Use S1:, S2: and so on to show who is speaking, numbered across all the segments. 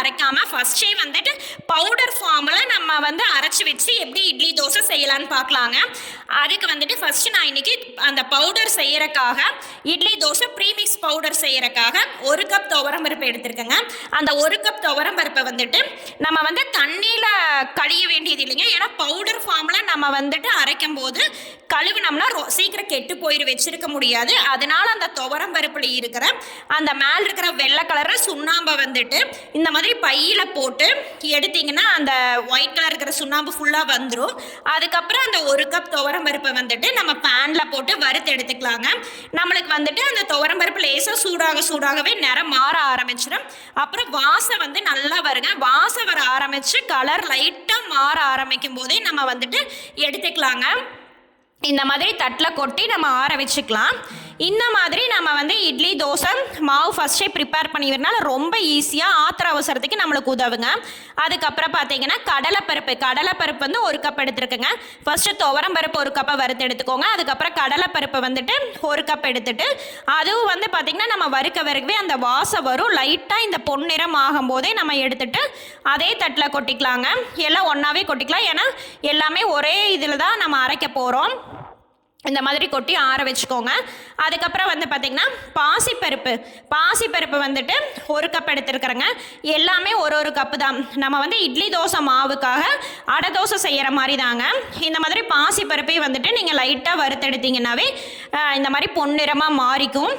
S1: அரைக்காமல் அப்போதைக்கப்ப அரைக்காம ஃபர்ஸ்டே வந்துட்டு பவுடர் ஃபார்மில் நம்ம வந்து அரைச்சி வச்சு எப்படி இட்லி தோசை செய்யலான்னு பார்க்கலாங்க. அதுக்கு வந்துட்டு ஃபர்ஸ்ட் நான் இன்னைக்கு அந்த பவுடர் செய்யறக்காக இட்லி தோசை ப்ரீமிக்ஸ் பவுடர் செய்யறக்காக ஒரு கப் துவரம் பருப்பு எடுத்திருக்கேங்க. அந்த ஒரு கப் துவரம் பருப்பை வந்துட்டு நம்ம வந்து தண்ணியில் கழிய வேண்டியது இல்லைங்க. ஏன்னா பவுடர் ஃபார்மில் நம்ம வந்துட்டு அரைக்கும் போது கழுவினோம்னா ரொ- சீக்கிரம் கெட்டு போயிரு வச்சிருக்க முடியாது. அதனால அந்த துவரம் பருப்பில் இருக்கிற அந்த மேல் இருக்கிற வெள்ளை கலரில் சுண்ணாம்பை வந்துட்டு இந்த மாதிரி பையில் போட்டு எடுத்தீங்கன்னா அந்த ஒயிட் கலர் இருக்கிற சுண்ணாம்பு ஃபுல்லாக வந்துடும் அதுக்கப்புறம் அந்த ஒரு கப் துவரம் பருப்பை வந்துட்டு நம்ம பேனில் போட்டு வறுத்து எடுத்துக்கலாங்க. நம்மளுக்கு வந்துட்டு அந்த துவரம் பருப்பு லேசாக சூடாக சூடாகவே நிறம் மாற ஆரம்பிச்சிடும் அப்புறம் வாசம் வந்து நல்லா வருங்க. வாசம் வர ஆரம்பிச்சு கலர் லைட்டாக மாற ஆரம்பிக்கும் போதே நம்ம வந்துட்டு எடுத்துக்கலாங்க. இந்த மாதிரி தட்டில் கொட்டி நம்ம ஆற வச்சுக்கலாம். இந்த மாதிரி நம்ம வந்து இட்லி தோசை மாவு ஃபஸ்ட்டே ப்ரிப்பேர் பண்ணிடுறதுனால ரொம்ப ஈஸியாக ஆத்திர அவசரத்துக்கு நம்மளுக்கு உதவுங்க. அதுக்கப்புறம் பார்த்தீங்கன்னா கடலைப்பருப்பு கடலைப்பருப்பு வந்து ஒரு கப் எடுத்துருக்குங்க. ஃபஸ்ட்டு துவரம் பருப்பு ஒரு கப்பை வறுத்து எடுத்துக்கோங்க. அதுக்கப்புறம் கடலைப்பருப்பை வந்துட்டு ஒரு கப் எடுத்துட்டு அதுவும் வந்து பார்த்திங்கன்னா நம்ம வறுக்க வறுக்கவே அந்த வாசம் வரும். லைட்டாக இந்த பொன்னிறம் ஆகும்போதே நம்ம எடுத்துட்டு அதே தட்டில் கொட்டிக்கலாங்க. எல்லாம் ஒன்றாவே கொட்டிக்கலாம். ஏன்னா எல்லாமே ஒரே இதில் தான் நம்ம அரைக்க போகிறோம் இந்த மாதிரி கொட்டி ஆற வச்சுக்கோங்க. அதுக்கப்புறம் வந்து பார்த்திங்கன்னா பாசிப்பருப்பு. பாசிப்பருப்பு வந்துட்டு ஒரு கப் எடுத்துருக்குறேங்க. எல்லாமே ஒரு ஒரு கப்பு தான். நம்ம வந்து இட்லி தோசை மாவுக்காக அடை தோசை செய்கிற மாதிரி தாங்க. இந்த மாதிரி பாசிப்பருப்பையும் வந்துட்டு நீங்கள் லைட்டாக வறுத்தெடுத்தீங்கன்னாவே இந்த மாதிரி பொன்னிறமாக மாறிக்கும்.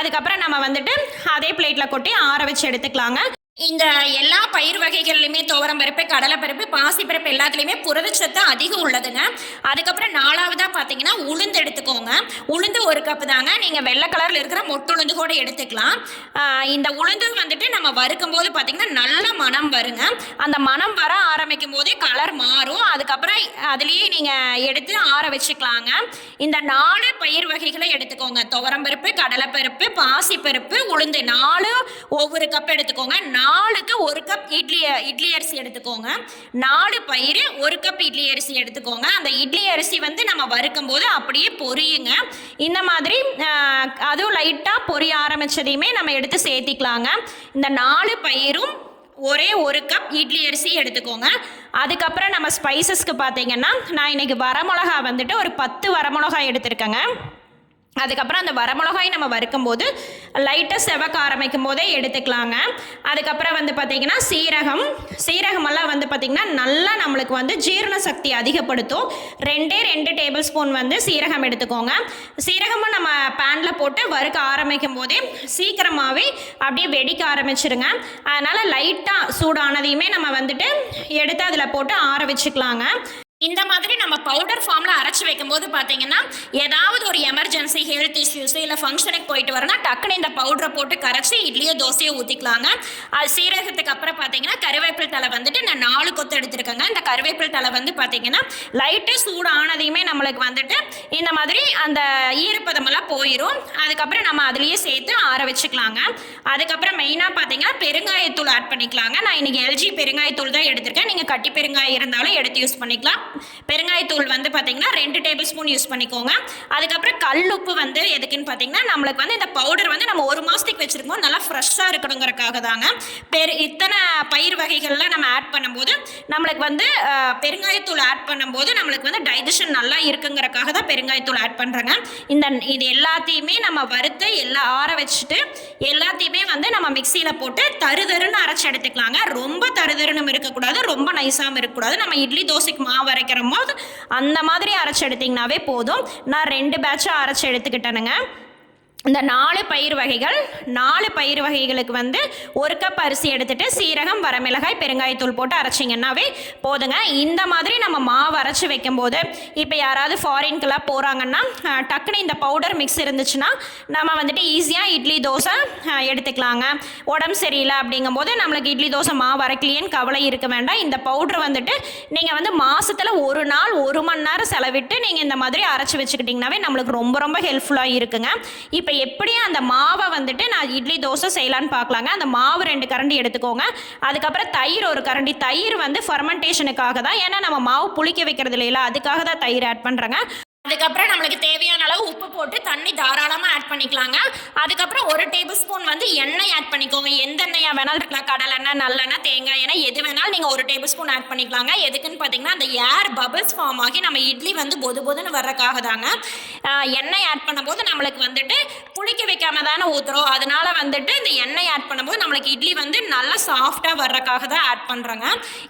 S1: அதுக்கப்புறம் நம்ம வந்துட்டு அதே பிளேட்டில் கொட்டி ஆற வச்சு எடுத்துக்கலாங்க. இந்த எல்லா பயிர் வகைகள்லையுமே துவரம் பருப்பு கடலைப்பருப்பு பாசிப்பருப்பு எல்லாத்துலேயுமே புரதச்சத்து அதிகம் உள்ளதுங்க. அதுக்கப்புறம் நாலாவதாக பார்த்தீங்கன்னா உளுந்து எடுத்துக்கோங்க. உளுந்து ஒரு கப்பு தாங்க. நீங்கள் வெள்ளை கலரில் இருக்கிற மொட்டுளுந்து கூட எடுத்துக்கலாம். இந்த உளுந்து வந்துட்டு நம்ம வறுக்கும் போது பார்த்தீங்கன்னா நல்ல மனம் வருங்க. அந்த மனம் வர ஆரம்பிக்கும் போதே கலர் மாறும். அதுக்கப்புறம் அதுலேயே நீங்கள் எடுத்து ஆற வச்சுக்கலாங்க. இந்த நாலு பயிர் வகைகளை எடுத்துக்கோங்க. துவரம் பருப்பு கடலைப்பருப்பு பாசிப்பருப்பு உளுந்து நாலு ஒவ்வொரு கப் எடுத்துக்கோங்க. நாலுக்கு ஒரு கப் இட்லி இட்லி அரிசி எடுத்துக்கோங்க. நாலு பயிர் ஒரு கப் இட்லி அரிசி எடுத்துக்கோங்க. அந்த இட்லி அரிசி வந்து நம்ம வறுக்கும் போது அப்படியே பொரியுங்க. இந்த மாதிரி அதுவும் லைட்டாக பொரிய ஆரம்பித்ததையுமே நம்ம எடுத்து சேர்த்திக்கலாங்க. இந்த நாலு பயிரும் ஒரே ஒரு கப் இட்லி அரிசி எடுத்துக்கோங்க. அதுக்கப்புறம் நம்ம ஸ்பைசஸ்க்கு பார்த்தீங்கன்னா நான் இன்னைக்கு வரமிளகா வந்துட்டு ஒரு பத்து வரமிளகா எடுத்திருக்கேங்க. அதுக்கப்புறம் அந்த வரமிளகாய் நம்ம வறுக்கும்போது லைட்டாக செவக்க ஆரம்பிக்கும் போதே எடுத்துக்கலாங்க. அதுக்கப்புறம் வந்து பார்த்திங்கன்னா சீரகம். சீரகமெல்லாம் வந்து பார்த்திங்கன்னா நல்லா நம்மளுக்கு வந்து ஜீரண சக்தி அதிகப்படுத்தும். ரெண்டே ரெண்டு டேபிள் ஸ்பூன் வந்து சீரகம் எடுத்துக்கோங்க. சீரகமும் நம்ம பேனில் போட்டு வறுக்க ஆரம்பிக்கும் போதே சீக்கிரமாகவே அப்படியே வெடிக்க ஆரம்பிச்சிருங்க. அதனால் லைட்டாக சூடானதையுமே நம்ம வந்துட்டு எடுத்து அதில் போட்டு ஆற வச்சுக்கலாங்க. இந்த மாதிரி நம்ம பவுடர் ஃபார்மில் அரைச்சி வைக்கும்போது பார்த்தீங்கன்னா ஏதாவது ஒரு எமர்ஜென்சி ஹெல்த் இஷ்யூஸ் இல்லை ஃபங்க்ஷனுக்கு போயிட்டு வரனா டக்குன்னு இந்த பவுடரை போட்டு கரைச்சி இட்லியோ தோசையோ ஊற்றிக்கலாங்க அது சீரகத்துக்கு அப்புறம் பார்த்தீங்கன்னா கருவேப்பில் தலை வந்துட்டு நான் நாலு கொத்து எடுத்திருக்கேங்க. இந்த கருவேப்பிலை தலை வந்து பார்த்தீங்கன்னா லைட்டாக சூடானதையுமே நம்மளுக்கு வந்துட்டு இந்த மாதிரி அந்த ஈரப்பதமெல்லாம் போயிடும் அதுக்கப்புறம் நம்ம அதுலேயே சேர்த்து ஆற வச்சுக்கலாங்க. அதுக்கப்புறம் மெயினாக பார்த்தீங்கன்னா பெருங்காயத்தூள் ஆட் பண்ணிக்கலாங்க. நான் இன்னைக்கு எல்ஜி பெருங்காயத்தூள் தான் எடுத்திருக்கேன். நீங்கள் கட்டி பெருங்காயம் இருந்தாலும் எடுத்து யூஸ் பண்ணிக்கலாம். பெருங்காயத்தூள் வந்து பார்த்தீங்கன்னா ரெண்டு டேபிள் ஸ்பூன் யூஸ் பண்ணிக்கோங்க. அதுக்கப்புறம் கல் உப்பு வந்து எதுக்குன்னு பார்த்தீங்கன்னா நம்மளுக்கு வந்து இந்த பவுடர் வந்து நம்ம ஒரு மாதத்துக்கு வச்சுருக்கோம் நல்லா ஃப்ரெஷ்ஷாக இருக்கணுங்கிறக்காக தாங்க. பெரு இத்தனை பயிர் வகைகள்லாம் நம்ம ஆட் பண்ணும்போது நம்மளுக்கு வந்து பெருங்காயத்தூள் ஆட் பண்ணும்போது நம்மளுக்கு வந்து டைஜஷன் நல்லா இருக்குங்கிறக்காக தான் பெருங்காயத்தூள் ஆட் பண்ணுறேங்க இந்த இது எல்லாத்தையுமே நம்ம வறுத்து எல்லாம் ஆற வச்சுட்டு எல்லாத்தையுமே வந்து நம்ம மிக்சியில் போட்டு தருதருன்னு அரைச்சி எடுத்துக்கலாங்க. ரொம்ப தருதருன்னு இருக்கக்கூடாது ரொம்ப நைஸாகவும் இருக்கக்கூடாது. நம்ம இட்லி தோசைக்கு மாவு அரைக்கிற போது அந்த மாதிரி அரைச்சி எடுத்திங்கனாவே போதும். நான் ரெண்டு பேட்சாக அரைச்சி எடுத்துக்கிட்டேனுங்க. இந்த நாலு பயிர் வகைகள் நாலு பயிர் வகைகளுக்கு வந்து ஒரு கப் அரிசி எடுத்துகிட்டு சீரகம் வரமிளகாய் பெருங்காயத்தூள் போட்டு அரைச்சிங்கன்னாவே போதுங்க. இந்த மாதிரி நம்ம மாவு அரைச்சி வைக்கும்போது இப்போ யாராவது ஃபாரின்கெலாம் போகிறாங்கன்னா டக்குன்னு இந்த பவுடர் மிக்ஸ் இருந்துச்சுன்னா நம்ம வந்துட்டு ஈஸியாக இட்லி தோசை எடுத்துக்கலாங்க. உடம்பு சரியில்லை அப்படிங்கும்போது நம்மளுக்கு இட்லி தோசை மாவு அரைக்கலையேன்னு கவலை இருக்க வேண்டாம். இந்த பவுடர் வந்துட்டு நீங்கள் வந்து மாதத்தில் ஒரு நாள் ஒரு மணி நேரம் செலவிட்டு நீங்கள் இந்த மாதிரி அரைச்சி வச்சுக்கிட்டிங்கனாவே நம்மளுக்கு ரொம்ப ரொம்ப ஹெல்ப்ஃபுல்லாக இருக்குங்க. இப்போ எப்படியும் அந்த மாவை வந்துட்டு நான் இட்லி தோசை செய்யலான்னு பார்க்கலாங்க. அந்த மாவு ரெண்டு கரண்டி எடுத்துக்கோங்க. அதுக்கப்புறம் தயிர் ஒரு கரண்டி. தயிர் வந்து ஃபர்மெண்டேஷனுக்காக தான் ஏன்னா நம்ம மாவு புளிக்க வைக்கிறது இல்லைல்ல அதுக்காக தான் தயிர் ஆட் பண்ணுறேங்க அதுக்கப்புறம் நம்மளுக்கு தேவையான அளவு உப்பு போட்டு தண்ணி தாராளமாக ஆட் பண்ணிக்கலாங்க. அதுக்கப்புறம் ஒரு டேபிள் ஸ்பூன் வந்து எண்ணெய் ஆட் பண்ணிக்கோங்க. எந்த எண்ணெயாக வேணாலும் இருக்கலாம். கடலெண்ணெய் நல்லெண்ணெய் தேங்காய் எண்ணெய் எது வேணாலும் நீங்கள் ஒரு டேபிள் ஸ்பூன் ஆட் பண்ணிக்கலாங்க. எதுக்குன்னு பார்த்தீங்கன்னா அந்த ஏர் பபிள்ஸ் ஃபார்ம் ஆகி நம்ம இட்லி வந்து பொது பொதுன்னு வர்றக்காக தாங்க எண்ணெய் ஆட் பண்ணும்போது நம்மளுக்கு வந்துட்டு புளிக்க வைக்காம தானே ஊற்றுறோம் அதனால வந்துட்டு இந்த எண்ணெய் ஆட் பண்ணும்போது நம்மளுக்கு இட்லி வந்து நல்லா சாஃப்டாக வர்றதுக்காக தான் ஆட் பண்ணுறோங்க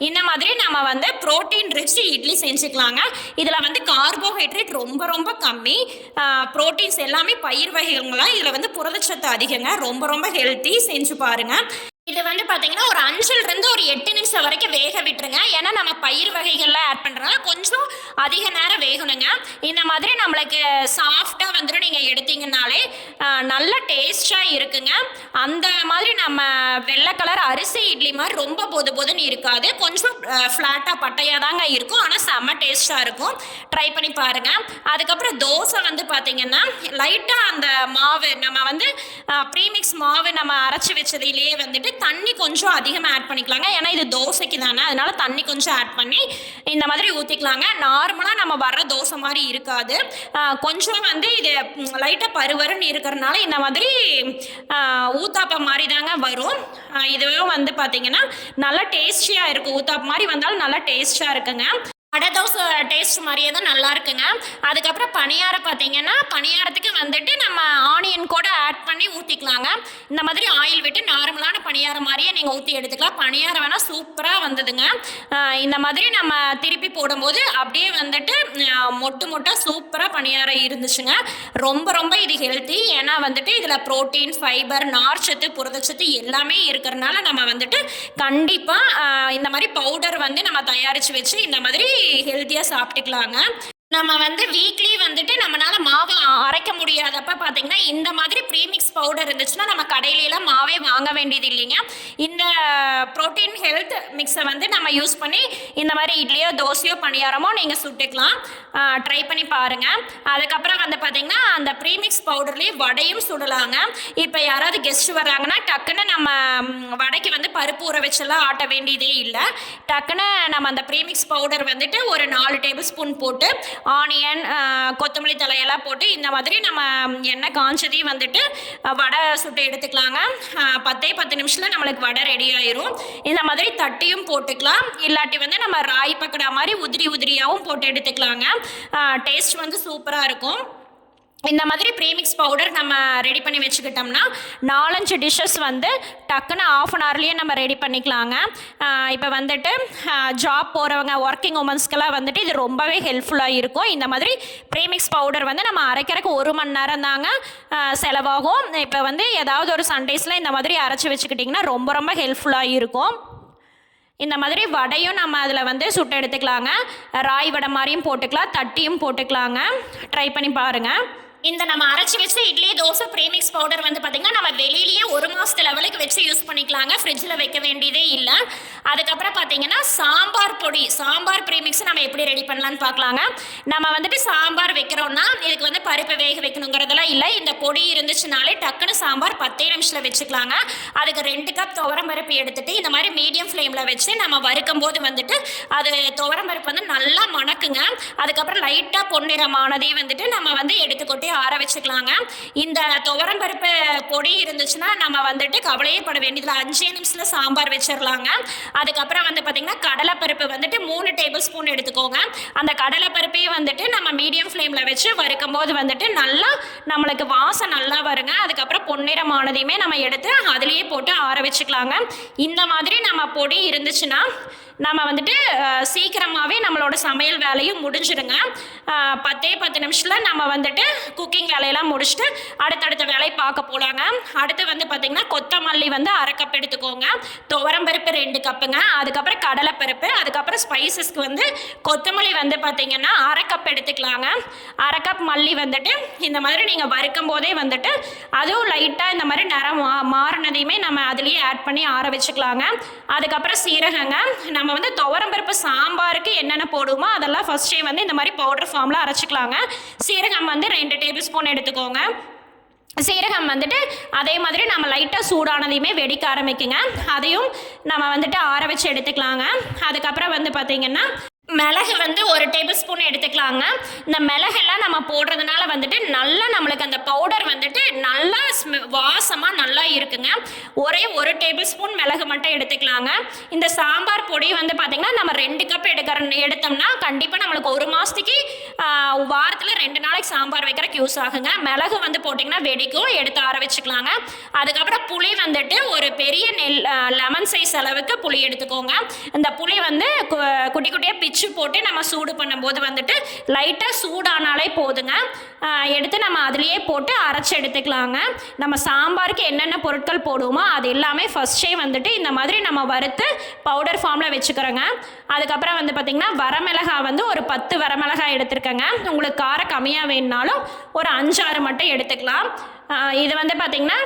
S1: இந்த மாதிரி நம்ம வந்து ப்ரோட்டீன் ரிச் இட்லி செஞ்சுக்கலாங்க. இதில் வந்து கார்போஹைட்ரேட் ரொம்ப ரொம்ப கம்மி. ப்ரோட்டீன்ஸ் எல்லாமே பயிர் வகைகள்லாம் இதில் வந்து புரதச்சத்து அதிகங்க. ரொம்ப ரொம்ப ஹெல்த்தி செஞ்சு பாருங்கள் இது வந்து பார்த்தீங்கன்னா ஒரு அஞ்சுலேருந்து ஒரு எட்டு நிமிஷம் வரைக்கும் வேக விட்டுருங்க. ஏன்னா நம்ம பயிர் வகைகள்லாம் ஆட் பண்ணுறதுனால கொஞ்சம் அதிக நேரம் வேகணுங்க. இந்த மாதிரி நம்மளுக்கு சாஃப்டாக வந்துட்டு நீங்கள் எடுத்தீங்கன்னாலே நல்ல டேஸ்டாக இருக்குங்க. அந்த மாதிரி நம்ம வெள்ளை கலர் அரிசி இட்லி மாதிரி ரொம்ப பொது பொதுன்னு இருக்காது. கொஞ்சம் ஃப்ளாட்டாக பட்டையாக தாங்க இருக்கும். ஆனால் செம்ம டேஸ்ட்டாக இருக்கும். ட்ரை பண்ணி பாருங்கள் அதுக்கப்புறம் தோசை வந்து பார்த்தீங்கன்னா லைட்டாக அந்த மாவு நம்ம வந்து ப்ரீமிக்ஸ் மாவு நம்ம அரைச்சி வச்சதிலேயே வந்துட்டு தண்ணி கொஞ்சம் அதிகமாக ஆட் பண்ணிக்கலாங்க. ஏன்னா இது தோசைக்கு தானே. அதனால தண்ணி கொஞ்சம் ஆட் பண்ணி இந்த மாதிரி ஊற்றிக்கலாங்க நார்மலாக நம்ம வர்ற தோசை மாதிரி இருக்காது. கொஞ்சம் வந்து இது லைட்டாக பருவருன்னு இருக்கிறதுனால இந்த மாதிரி ஊத்தாப்பம் மாதிரி தாங்க வரும் இதுவும் வந்து பார்த்தீங்கன்னா நல்லா டேஸ்டியாக இருக்கும் ஊத்தாப்பம் மாதிரி வந்தாலும் நல்லா டேஸ்ட்டாக இருக்குங்க. அடை தோசை டேஸ்ட் மாதிரியே தான் நல்லா இருக்குங்க. அதுக்கப்புறம் பணியாரம் பார்த்தீங்கன்னா பணியாரத்துக்கு வந்துட்டு நம்ம ஆனியன் கூட ஆட் பண்ணி ஊற்றிக்கலாங்க இந்த மாதிரி ஆயில் விட்டு நார்மலான பணியாரம் மாதிரியே நீங்கள் ஊற்றி எடுத்துக்கலாம். பணியாரம் வேணால் சூப்பராக வந்ததுங்க. இந்த மாதிரி நம்ம திருப்பி போடும்போது அப்படியே வந்துட்டு மொட்டு மொட்டாக சூப்பராக பணியாரம் இருந்துச்சுங்க. ரொம்ப ரொம்ப இது ஹெல்த்தி ஏன்னா வந்துட்டு இதில் ப்ரோட்டீன் ஃபைபர் நார்ச்சத்து புரதச்சத்து எல்லாமே இருக்கிறனால நம்ம வந்துட்டு கண்டிப்பாக இந்த மாதிரி பவுடர் வந்து நம்ம தயாரித்து வச்சு இந்த மாதிரி ஹெல்த்தியாக சாப்பிட்டுக்கலாங்க. நம்ம வந்து வீக்லி வந்துட்டு நம்மளால மாவு அரைக்க முடியாதப்ப பார்த்தீங்கன்னா இந்த மாதிரி ப்ரீமிக்ஸ் பவுடர் இருந்துச்சுன்னா நம்ம கடையிலலாம் மாவே வாங்க வேண்டியது இல்லைங்க. இந்த ப்ரோட்டீன் ஹெல்த் மிக்ஸை வந்து நம்ம யூஸ் பண்ணி இந்த மாதிரி இட்லியோ தோசையோ பணியாரமோ நீங்கள் சுட்டுக்கலாம். ட்ரை பண்ணி பாருங்கள் அதுக்கப்புறம் வந்து பார்த்தீங்கன்னா அந்த ப்ரீமிக்ஸ் பவுடர்லேயே வடையும் சுடலாங்க. இப்போ யாராவது கெஸ்ட் வர்றாங்கன்னா டக்குன்னு நம்ம வடைக்கு வந்து பருப்பு ஊற வச்செல்லாம் ஆட்ட வேண்டியதே இல்லை. டக்குன்னு நம்ம அந்த ப்ரீமிக்ஸ் பவுடர் வந்துட்டு ஒரு நாலு டேபிள் ஸ்பூன் போட்டு ஆனியன் கொத்தமல்லி தலையெல்லாம் போட்டு இந்த மாதிரி நம்ம எண்ணெய் காஞ்சதையும் வந்துட்டு வடை சுட்டு எடுத்துக்கலாங்க. பத்தே பத்து நிமிஷத்தில் நம்மளுக்கு வடை ரெடி ஆயிரும். இந்த மாதிரி தட்டியும் போட்டுக்கலாம். இல்லாட்டி வந்து நம்ம ராய் பக்கடா மாதிரி உதிரி உதிரியாகவும் போட்டு எடுத்துக்கலாங்க. டேஸ்ட் வந்து சூப்பராக இருக்கும். இந்த மாதிரி ப்ரீமிக்ஸ் பவுடர் நம்ம ரெடி பண்ணி வச்சுக்கிட்டோம்னா நாலஞ்சு டிஷ்ஷஸ் வந்து டக்குன்னு ஆஃப் அன் ஹவர்லேயே நம்ம ரெடி பண்ணிக்கலாங்க. இப்போ வந்துட்டு ஜாப் போகிறவங்க ஒர்க்கிங் உமன்ஸ்க்கெல்லாம் வந்துட்டு இது ரொம்பவே ஹெல்ப்ஃபுல்லாக இருக்கும். இந்த மாதிரி ப்ரீமிக்ஸ் பவுடர் வந்து நம்ம அரைக்கிறதுக்கு ஒரு மணி நேரம் தாங்க செலவாகும். இப்போ வந்து ஏதாவது ஒரு சண்டேஸில் இந்த மாதிரி அரைச்சி வச்சுக்கிட்டிங்கன்னா ரொம்ப ரொம்ப ஹெல்ப்ஃபுல்லாக இருக்கும். இந்த மாதிரி வடையும் நம்ம அதில் வந்து சுட்டு எடுத்துக்கலாங்க. ராய் வடை மாதிரியும் போட்டுக்கலாம் தட்டியும் போட்டுக்கலாங்க. ட்ரை பண்ணி பாருங்கள் இந்த நம்ம அரைச்சி வச்ச இட்லி தோசை ப்ரீமிக்ஸ் பவுடர் வந்து பார்த்திங்கன்னா நம்ம வெளியிலேயே ஒரு மாதத்து லெவலுக்கு வச்சு யூஸ் பண்ணிக்கலாங்க. ஃப்ரிட்ஜில் வைக்க வேண்டியதே இல்லை. அதுக்கப்புறம் பார்த்தீங்கன்னா சாம்பார் பொடி சாம்பார் ப்ரீமிக்ஸ் நம்ம எப்படி ரெடி பண்ணலான்னு பார்க்கலாங்க நம்ம வந்துட்டு சாம்பார் வைக்கிறோம்னா இதுக்கு வந்து பருப்பு வேக வைக்கணுங்கிறதெல்லாம் இல்லை. இந்த பொடி இருந்துச்சுனாலே டக்குன்னு சாம்பார் பத்தே நிமிஷத்தில் வச்சுக்கலாங்க. அதுக்கு ரெண்டு கப் துவரம் பருப்பு எடுத்துட்டு இந்த மாதிரி மீடியம் ஃப்ளேமில் வச்சு நம்ம வறுக்கும் போது வந்துட்டு அது துவரம் பருப்பு வந்து நல்லா மணக்குங்க. அதுக்கப்புறம் லைட்டாக பொன்னிறமானதே வந்துட்டு நம்ம வந்து எடுத்துக்கொட்டி ஆற வச்சுக்கலாங்க. இந்த துவரம் பருப்பு பொடி இருந்துச்சுன்னா நம்ம வந்துட்டு கவலையே பட வேண்டியதில்லை அஞ்சே நிமிஷத்தில் சாம்பார் வச்சிடலாங்க அதுக்கப்புறம் வந்து பார்த்திங்கன்னா கடலைப்பருப்பு வந்துட்டு மூணு டேபிள் ஸ்பூன் எடுத்துக்கோங்க. அந்த கடலைப்பருப்பையும் வந்துட்டு நம்ம மீடியம் ஃப்ளேமில் வச்சு வறுக்கும் போது வந்துட்டு நல்லா நம்மளுக்கு வாசம் நல்லா வருங்க. அதுக்கப்புறம் பொன்னிறமானதையுமே நம்ம எடுத்து அதுலேயே போட்டு ஆற வச்சுக்கலாங்க. இந்த மாதிரி நம்ம பொடி இருந்துச்சுன்னா நம்ம வந்துட்டு சீக்கிரமாகவே நம்மளோட சமையல் வேலையும் முடிஞ்சிடுங்க. பத்தே பத்து நிமிஷத்தில் நம்ம வந்துட்டு குக்கிங் வேலையெல்லாம் முடிச்சுட்டு அடுத்தடுத்த வேலையை பார்க்க போகலாங்க அடுத்து வந்து பார்த்திங்கன்னா கொத்தமல்லி வந்து அரை கப் எடுத்துக்கோங்க. துவரம்பருப்பு ரெண்டு கப்புங்க அதுக்கப்புறம் கடலைப்பருப்பு அதுக்கப்புறம் ஸ்பைசஸ்க்கு வந்து கொத்தமல்லி வந்து பார்த்திங்கன்னா அரை கப் எடுத்துக்கலாங்க. அரை கப் மல்லி வந்துட்டு இந்த மாதிரி நீங்கள் வறுக்கும் போதே வந்துட்டு அதுவும் லைட்டாக இந்த மாதிரி நிறம் மா மாறினதையுமே நம்ம அதுலேயே ஆட் பண்ணி ஆற வச்சுக்கலாங்க. அதுக்கப்புறம் சீரகங்க. நம்ம நம்ம வந்து துவரம்பருப்பு சாம்பாருக்கு என்னென்ன போடுவோமோ அதெல்லாம் ஃபஸ்ட்டே வந்து இந்த மாதிரி பவுடர் ஃபார்மில் அரைச்சிக்கலாங்க. சீரகம் வந்து ரெண்டு டேபிள் ஸ்பூன் எடுத்துக்கோங்க. சீரகம் வந்துட்டு அதே மாதிரி நம்ம லைட்டாக சூடானதையுமே வெடிக்க ஆரம்பிக்குங்க. அதையும் நம்ம வந்துட்டு ஆற வச்சு எடுத்துக்கலாங்க. அதுக்கப்புறம் வந்து பார்த்திங்கன்னா மிளகு வந்து ஒரு டேபிள் ஸ்பூன் எடுத்துக்கலாங்க. இந்த மிளகெல்லாம் நம்ம போடுறதுனால வந்துட்டு நல்லா நம்மளுக்கு அந்த பவுடர் வந்துட்டு நல்லா ஸ்மெ- நல்லா இருக்குங்க. ஒரே ஒரு டேபிள் ஸ்பூன் மிளகு மட்டும் எடுத்துக்கலாங்க. இந்த சாம்பார் பொடி வந்து பார்த்திங்கன்னா நம்ம ரெண்டு கப் எடுக்கிற எடுத்தோம்னா கண்டிப்பாக நம்மளுக்கு ஒரு மாதத்துக்கு வாரத்தில் ரெண்டு நாளைக்கு சாம்பார் வைக்கிறதுக்கு யூஸ் ஆகுங்க. மிளகு வந்து போட்டிங்கன்னா வெடிக்கும் எடுத்து ஆற வச்சுக்கலாங்க. அதுக்கப்புறம் புளி வந்துட்டு ஒரு பெரிய நெல் லெமன் சைஸ் அளவுக்கு புளி எடுத்துக்கோங்க. இந்த புளி வந்து கு- குட்டி குட்டியாக பிச்சு போட்டு நம்ம சூடு பண்ணும்போது வந்துட்டு லைட்டாக சூடானாலே போதுங்க. எடுத்து நம்ம அதுலேயே போட்டு அரைச்சி எடுத்துக்கலாங்க. நம்ம சாம்பாருக்கு என்னென்ன பொருட்கள் போடுவோமோ அது எல்லாமே ஃபஸ்ட்டே வந்துட்டு இந்த மாதிரி நம்ம வறுத்து பவுடர் ஃபார்மில் வச்சுக்கிறோங்க. அதுக்கப்புறம் வந்து பார்த்திங்கன்னா வரமிளகாய் வந்து ஒரு பத்து வரமிளகாய் எடுத்துருக்கேங்க. உங்களுக்கு காரம் கம்மியாக வேணுனாலும் ஒரு அஞ்சாறு மட்டும் எடுத்துக்கலாம். இது வந்து பார்த்திங்கன்னா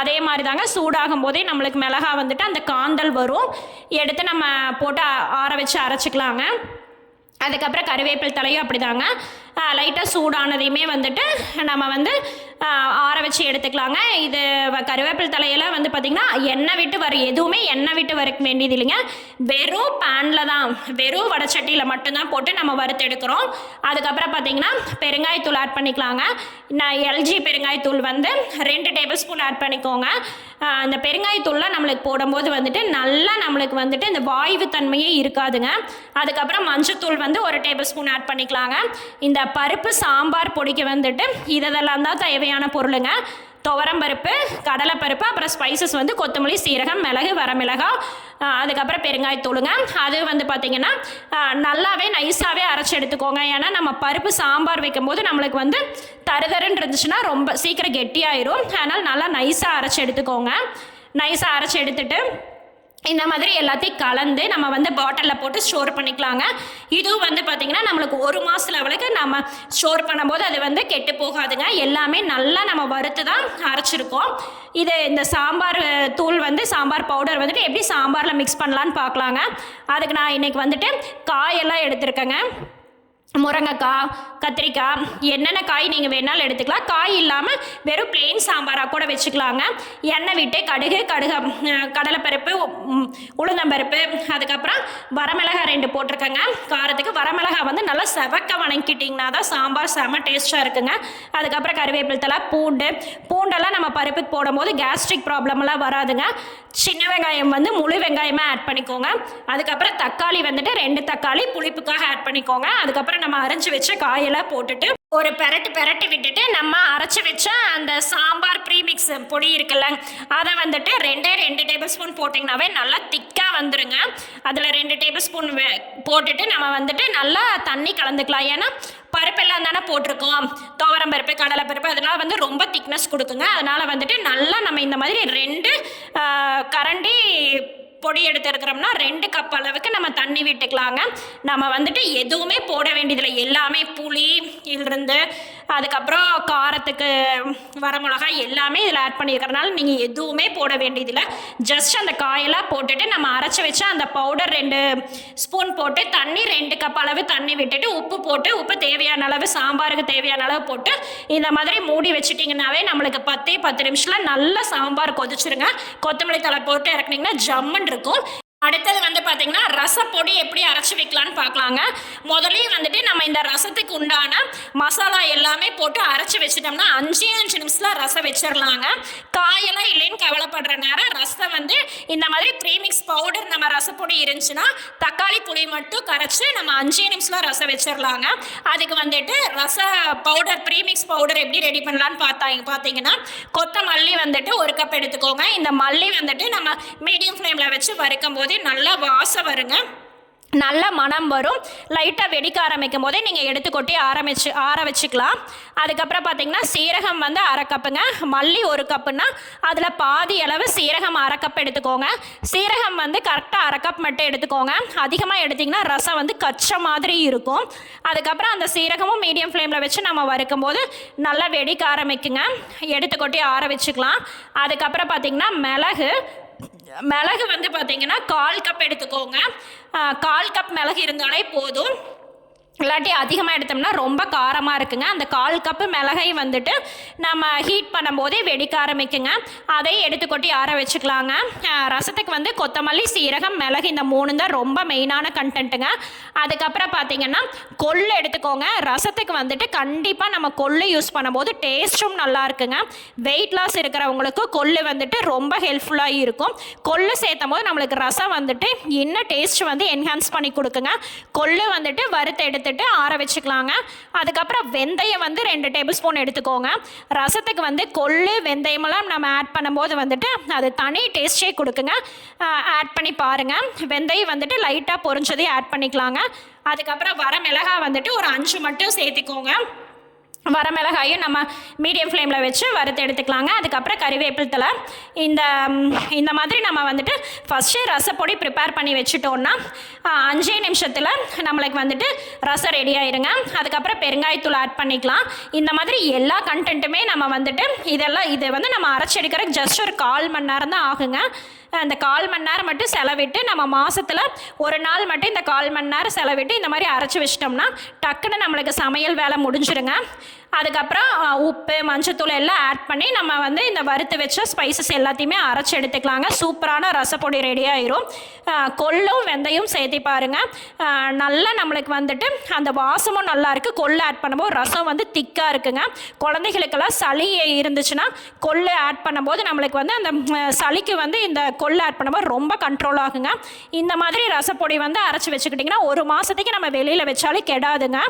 S1: அதே மாதிரி தாங்க சூடாகும் போதே நம்மளுக்கு மிளகா வந்துட்டு அந்த காந்தல் வரும். எடுத்து நம்ம போட்டு ஆற வச்சு அரைச்சிக்கலாங்க. அதுக்கப்புறம் கருவேப்பில் தலையும் அப்படிதாங்க. லைட்டாக சூடானதையுமே வந்துட்டு நம்ம வந்து ஆற வச்சு எடுத்துக்கலாங்க. இது வ- கருவேப்பிலை தலையெல்லாம் வந்து பார்த்திங்கன்னா எண்ணெய் விட்டு வர எதுவுமே எண்ணெய் விட்டு வர வேண்டியது இல்லைங்க. வெறும் பேனில் தான் வெறும் வடச்சட்டியில் மட்டும்தான் போட்டு நம்ம வறுத்து எடுக்கிறோம். அதுக்கப்புறம் பார்த்திங்கன்னா பெருங்காயத்தூள் ஆட் பண்ணிக்கலாங்க. நான் எல்ஜி பெருங்காயத்தூள் வந்து ரெண்டு டேபிள் ஸ்பூன் ஆட் பண்ணிக்கோங்க அந்த பெருங்காயத்தூள்லாம் நம்மளுக்கு போடும்போது வந்துட்டு நல்லா நம்மளுக்கு வந்துட்டு இந்த வாய்வு தன்மையே இருக்காதுங்க. அதுக்கப்புறம் மஞ்சத்தூள் வந்து ஒரு டேபிள் ஸ்பூன் ஆட் பண்ணிக்கலாங்க. இந்த பருப்பு சாம்பார் பொடிக்கு வந்துட்டு இதெல்லாம் தான் தேவை தேவையான பொருளுங்க. துவரம்பருப்பு கடலைப்பருப்பு அப்புறம் ஸ்பைசஸ் வந்து கொத்தமல்லி சீரகம் மிளகு வரமிளகாய் அதுக்கப்புறம் பெருங்காயத்தூளுங்க அது வந்து பார்த்திங்கன்னா நல்லாவே நைஸாகவே அரைச்சி எடுத்துக்கோங்க. ஏன்னா நம்ம பருப்பு சாம்பார் வைக்கும்போது நம்மளுக்கு வந்து தருதருன்னு இருந்துச்சுன்னா ரொம்ப சீக்கிரம் கெட்டியாயிரும். அதனால் நல்லா நைஸாக அரைச்சி எடுத்துக்கோங்க. நைஸாக அரைச்சி எடுத்துட்டு இந்த மாதிரி எல்லாத்தையும் கலந்து நம்ம வந்து பாட்டிலில் போட்டு ஸ்டோர் பண்ணிக்கலாங்க. இதுவும் வந்து பார்த்திங்கன்னா நம்மளுக்கு ஒரு மாத லெவலுக்கு நம்ம ஸ்டோர் பண்ணும்போது அது வந்து கெட்டு போகாதுங்க. எல்லாமே நல்லா நம்ம வறுத்து தான் அரைச்சிருக்கோம். இது இந்த சாம்பார் தூள் வந்து சாம்பார் பவுடர் வந்துட்டு எப்படி சாம்பாரில் மிக்ஸ் பண்ணலான்னு பார்க்கலாங்க அதுக்கு நான் இன்றைக்கி வந்துட்டு காயெல்லாம் எடுத்திருக்கேங்க. முருங்கைக்காய் கத்திரிக்காய் என்னென்ன காய் நீங்கள் வேணாலும் எடுத்துக்கலாம். காய் இல்லாமல் வெறும் பிளெயின் சாம்பாராக கூட வச்சுக்கலாங்க. எண்ணெய் விட்டு கடுகு கடுகு கடலைப்பருப்பு உளுந்தம்பருப்பு அதுக்கப்புறம் வரமிளகாய் ரெண்டு போட்டிருக்கேங்க. காரத்துக்கு வரமிளகாய் வந்து நல்லா செவக்க வணங்கிட்டிங்கன்னா தான் சாம்பார் செம டேஸ்ட்டாக இருக்குங்க. அதுக்கப்புறம் கருவேப்பிலை தலை பூண்டு. பூண்டெல்லாம் நம்ம பருப்புக்கு போடும்போது கேஸ்ட்ரிக் ப்ராப்ளம்லாம் வராதுங்க. சின்ன வெங்காயம் வந்து முழு வெங்காயமாக ஆட் பண்ணிக்கோங்க. அதுக்கப்புறம் தக்காளி வந்துட்டு ரெண்டு தக்காளி புளிப்புக்காக ஆட் பண்ணிக்கோங்க. அதுக்கப்புறம் நம்ம அரைச்சி வச்ச காயெல்லாம் போட்டுட்டு ஒரு பெரட்டு பெரட்டி விட்டுட்டு நம்ம அரைச்சி வச்ச அந்த சாம்பார் ப்ரீமிக்ஸ் பொடி இருக்குல்ல அதை வந்துட்டு ரெண்டே ரெண்டு டேபிள் ஸ்பூன் போட்டிங்கனாவே நல்லா திக்காக வந்துருங்க. அதில் ரெண்டு டேபிள் ஸ்பூன் போட்டுட்டு நம்ம வந்துட்டு நல்லா தண்ணி கலந்துக்கலாம். ஏன்னா பருப்பெல்லாம் தானே போட்டிருக்கோம். துவரம் பருப்பு கடலை பருப்பு அதனால வந்து ரொம்ப திக்னஸ் கொடுக்குங்க. அதனால் வந்துட்டு நல்லா நம்ம இந்த மாதிரி ரெண்டு கரண்டி பொடி எடுத்துருக்கிறோம்னா ரெண்டு கப் அளவுக்கு நம்ம தண்ணி விட்டுக்கலாங்க. நம்ம வந்துட்டு எதுவுமே போட வேண்டியதில்லை. எல்லாமே புளி இருந்து அதுக்கப்புறம் காரத்துக்கு வரமிளகாய் எல்லாமே இதில் ஆட் பண்ணியிருக்கிறனால நீங்கள் எதுவுமே போட வேண்டியதில்லை. ஜஸ்ட் அந்த காயெல்லாம் போட்டுட்டு நம்ம அரைச்சி வச்ச அந்த பவுடர் ரெண்டு ஸ்பூன் போட்டு தண்ணி ரெண்டு கப் அளவு தண்ணி விட்டுட்டு உப்பு போட்டு உப்பு தேவையான அளவு சாம்பாருக்கு தேவையான அளவு போட்டு இந்த மாதிரி மூடி வச்சிட்டிங்கனாவே நம்மளுக்கு பத்தே பத்து நிமிஷத்தில் நல்ல சாம்பார் கொதிச்சிருங்க. கொத்தமல்லி தலை போட்டு இறக்குனீங்கன்னா ஜம்முன்னு இருக்கும். அடுத்தது வந்து பார்த்தீங்கன்னா ரசப்பொடி எப்படி அரைச்சி வைக்கலான்னு பார்க்கலாங்க முதல்லயே வந்துட்டு நம்ம இந்த ரசத்துக்கு உண்டான மசாலா எல்லாமே போட்டு அரைச்சி வச்சிட்டோம்னா அஞ்சே அஞ்சு நிமிஷத்தில் ரசம் வச்சிடலாங்க காயெல்லாம் இல்லைன்னு கவலைப்படுற நேரம் ரசம் வந்து இந்த மாதிரி ப்ரீமிக்ஸ் பவுடர் நம்ம ரசப்பொடி இருந்துச்சுன்னா தக்காளி புளி மட்டும் கரைச்சி நம்ம அஞ்சே நிமிஷத்தில் ரசம் வச்சிடலாங்க அதுக்கு வந்துட்டு ரச பவுடர் ப்ரீமிக்ஸ் பவுடர் எப்படி ரெடி பண்ணலான்னு பார்த்தா பார்த்தீங்கன்னா கொத்தமல்லி வந்துட்டு ஒரு கப் எடுத்துக்கோங்க. இந்த மல்லி வந்துட்டு நம்ம மீடியம் ஃப்ளேமில் வச்சு வறுக்கும்போது நல்லா வாசம் வருங்க. நல்ல மணம் வரும். லைட்டாக வெடிக்க ஆரம்பிக்கும் போதே நீங்கள் எடுத்து கொட்டி ஆரம்பிச்சு ஆற வச்சுக்கலாம் அதுக்கப்புறம் பார்த்தீங்கன்னா சீரகம் வந்து அரை கப்புங்க. மல்லி ஒரு கப்புன்னா அதில் பாதி அளவு சீரகம் அரை கப் எடுத்துக்கோங்க. சீரகம் வந்து கரெக்டாக அரை கப் மட்டும் எடுத்துக்கோங்க. அதிகமாக எடுத்திங்கன்னா ரசம் வந்து கச்ச மாதிரி இருக்கும். அதுக்கப்புறம் அந்த சீரகமும் மீடியம் ஃப்ளேமில் வச்சு நம்ம வறுக்கும் போது நல்லா வெடிக்க ஆரம்பிக்குங்க. எடுத்து கொட்டி ஆற வச்சுக்கலாம் அதுக்கப்புறம் பார்த்தீங்கன்னா மிளகு மிளகு வந்து பார்த்தீங்கன்னா கால் கப் எடுத்துக்கோங்க. கால் கப் மிளகு இருந்தாலே போதும். இல்லாட்டி அதிகமாக எடுத்தோம்னா ரொம்ப காரமாக இருக்குங்க. அந்த கால் கப்பு மிளகை வந்துட்டு நம்ம ஹீட் பண்ணும்போதே வெடிக்க ஆரம்பிக்குங்க. அதை எடுத்து கொட்டி ஆற வச்சுக்கலாங்க. ரசத்துக்கு வந்து கொத்தமல்லி சீரகம் மிளகு இந்த மூணு தான் ரொம்ப மெயினான கண்டென்ட்டுங்க அதுக்கப்புறம் பார்த்தீங்கன்னா கொள்ளு எடுத்துக்கோங்க. ரசத்துக்கு வந்துட்டு கண்டிப்பாக நம்ம கொள்ளு யூஸ் பண்ணும்போது டேஸ்ட்டும் நல்லா இருக்குங்க. வெயிட் லாஸ் இருக்கிறவங்களுக்கு கொள்ளு வந்துட்டு ரொம்ப ஹெல்ப்ஃபுல்லாக இருக்கும். கொள்ளு சேர்த்தும் போது நம்மளுக்கு ரசம் வந்துட்டு இன்னும் டேஸ்ட் வந்து என்ஹான்ஸ் பண்ணி கொடுக்குங்க. கொள்ளு வந்துட்டு வறுத்து எடுத்துட்டு ஆற வச்சுக்கலாங்க. அதுக்கப்புறம் வெந்தயம் வந்து ரெண்டு டேபிள் ஸ்பூன் எடுத்துக்கோங்க. ரசத்துக்கு வந்து கொள்ளு வெந்தயமெல்லாம் நம்ம ஆட் பண்ணும்போது வந்துட்டு அது தனி டேஸ்டே கொடுக்குங்க. ஆட் பண்ணி பாருங்கள் வெந்தயம் வந்துட்டு லைட்டாக பொறிஞ்சதே ஆட் பண்ணிக்கலாங்க. அதுக்கப்புறம் வர மிளகாய் வந்துட்டு ஒரு அஞ்சு மட்டும் சேர்த்துக்கோங்க. வரமிளகாயும் நம்ம மீடியம் ஃப்ளேமில் வச்சு வறுத்து எடுத்துக்கலாங்க. அதுக்கப்புறம் கறிவேப்பில் தலை இந்த இந்த மாதிரி நம்ம வந்துட்டு ஃபஸ்ட்டு ரசப்பொடி ப்ரிப்பேர் பண்ணி வச்சுட்டோன்னா அஞ்சே நிமிஷத்தில் நம்மளுக்கு வந்துட்டு ரசம் ரெடி ஆயிருங்க. அதுக்கப்புறம் பெருங்காயத்தூள் ஆட் பண்ணிக்கலாம். இந்த மாதிரி எல்லா கண்டென்ட்டுமே நம்ம வந்துட்டு இதெல்லாம் இதை வந்து நம்ம அரைச்செடுக்கிறதுக்கு ஜஸ்ட் ஒரு கால் மணி நேரம் தான் ஆகுங்க. அந்த கால் மணி நேரம் மட்டும் செலவிட்டு நம்ம மாதத்தில் ஒரு நாள் மட்டும் இந்த கால் மணி நேரம் செலவிட்டு இந்த மாதிரி அரைச்சி வச்சிட்டோம்னா டக்குன்னு நம்மளுக்கு சமையல் வேலை முடிஞ்சிருங்க. அதுக்கப்புறம் உப்பு மஞ்சத்தூள் எல்லாம் ஆட் பண்ணி நம்ம வந்து இந்த வறுத்து வச்ச ஸ்பைசஸ் எல்லாத்தையுமே அரைச்சி எடுத்துக்கலாங்க. சூப்பரான ரசப்பொடி ரெடி ஆயிரும். கொள்ளும் வெந்தயம் சேர்த்தி பாருங்க. நல்லா நம்மளுக்கு வந்துட்டு அந்த வாசமும் நல்லா இருக்கு. கொள்ளு ஆட் பண்ணும்போது ரசம் வந்து திக்காக இருக்குங்க. குழந்தைகளுக்கெல்லாம் சளி இருந்துச்சுன்னா கொள்ளு ஆட் பண்ணும்போது நம்மளுக்கு வந்து அந்த சளிக்கு வந்து இந்த கொள்ளு ஆட் பண்ணும்போது ரொம்ப கண்ட்ரோல் ஆகுங்க. இந்த மாதிரி ரசப்பொடி வந்து அரைச்சி வச்சுக்கிட்டிங்கன்னா ஒரு மாதத்துக்கு நம்ம வெளியில் வச்சாலும் கெடாதுங்க.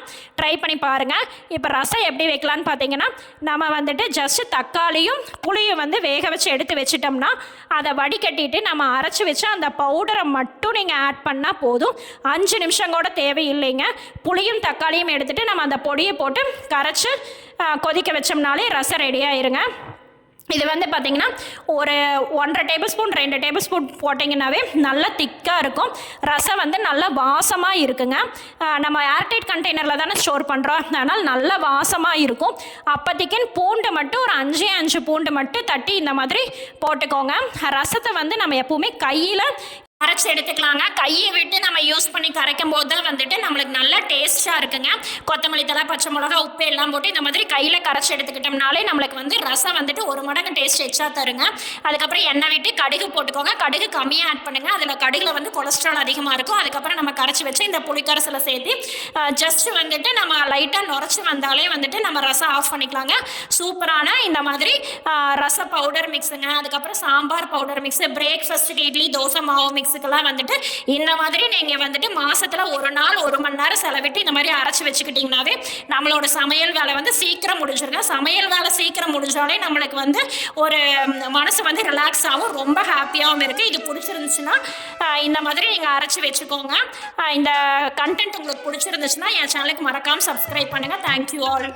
S1: ட்ரை பண்ணி பாருங்கள் இப்போ ரசம் எப்படி வைக்கலான்னு பார்த்தீங்கன்னா நம்ம வந்துட்டு ஜஸ்ட்டு தக்காளியும் புளியும் வந்து வேக வச்சு எடுத்து வச்சிட்டோம்னா அதை வடிகட்டிட்டு நம்ம அரைச்சி வச்சு அந்த பவுடரை மட்டும் நீங்கள் ஆட் பண்ணால் போதும். அஞ்சு நிமிஷம் கூட தேவையில்லைங்க. புளியும் தக்காளியும் எடுத்துகிட்டு நம்ம அந்த பொடியை போட்டு கரைச்சி கொதிக்க வச்சோம்னாலே ரசம் ரெடியாயிருங்க இது வந்து பார்த்தீங்கன்னா ஒரு ஒன்றரை டேபிள் ஸ்பூன் ரெண்டு டேபிள் ஸ்பூன் போட்டிங்கனாவே நல்லா திக்காக இருக்கும். ரசம் வந்து நல்லா வாசமாக இருக்குங்க. நம்ம ஏர்டைட் கண்டெய்னரில் தானே ஸ்டோர் பண்ணுறோம் அதனால் நல்ல வாசமாக இருக்கும். அப்போதைக்குன்னு பூண்டு மட்டும் ஒரு அஞ்சே அஞ்சு பூண்டு மட்டும் தட்டி இந்த மாதிரி போட்டுக்கோங்க. ரசத்தை வந்து நம்ம எப்போவுமே கையில் அரைச்சி எடுத்துக்கலாங்க. கையை விட்டு நம்ம யூஸ் பண்ணி கரைக்கும் போது தான் வந்துட்டு நம்மளுக்கு நல்லா டேஸ்ட்டாக இருக்குங்க. கொத்தமல்லி தலை பச்சை மிளகா உப்பு எல்லாம் போட்டு இந்த மாதிரி கையில் கரைச்சி எடுத்துக்கிட்டோம்னாலே நம்மளுக்கு வந்து ரசம் வந்துட்டு ஒரு மடங்கு டேஸ்ட் எக்ஸ்ட்ரா தருங்க. அதுக்கப்புறம் எண்ணெய் விட்டு கடுகு போட்டுக்கோங்க. கடுகு கம்மியாக ஆட் பண்ணுங்கள் அதில் கடுகில் வந்து கொலஸ்ட்ரால் அதிகமாக இருக்கும். அதுக்கப்புறம் நம்ம கரைச்சி வச்சு இந்த புளிக்கரசில் சேர்த்து ஜஸ்ட் வந்துட்டு நம்ம லைட்டாக நுரைச்சி வந்தாலே வந்துட்டு நம்ம ரசம் ஆஃப் பண்ணிக்கலாங்க. சூப்பரான இந்த மாதிரி ரச பவுடர் மிக்ஸுங்க அதுக்கப்புறம் சாம்பார் பவுடர் மிக்ஸு பிரேக்ஃபாஸ்ட்டுக்கு இட்லி தோசை மாவு மிக்ஸ் ஆஃபீஸுக்கெல்லாம் வந்துட்டு இந்த மாதிரி நீங்கள் வந்துட்டு மாதத்தில் ஒரு நாள் ஒரு மணி நேரம் செலவிட்டு இந்த மாதிரி அரைச்சி வச்சுக்கிட்டிங்கனாவே நம்மளோட சமையல் வேலை வந்து சீக்கிரம் முடிஞ்சிருங்க. சமையல் வேலை சீக்கிரம் முடிஞ்சாலே நம்மளுக்கு வந்து ஒரு மனசு வந்து ரிலாக்ஸ் ஆகும் ரொம்ப ஹாப்பியாகவும் இருக்குது இது பிடிச்சிருந்துச்சுன்னா இந்த மாதிரி நீங்கள் அரைச்சி வச்சுக்கோங்க. இந்த கண்டென்ட் உங்களுக்கு பிடிச்சிருந்துச்சுன்னா என் சேனலுக்கு மறக்காமல் சப்ஸ்கிரைப் பண்ணுங்கள் தேங்க்யூ ஆல்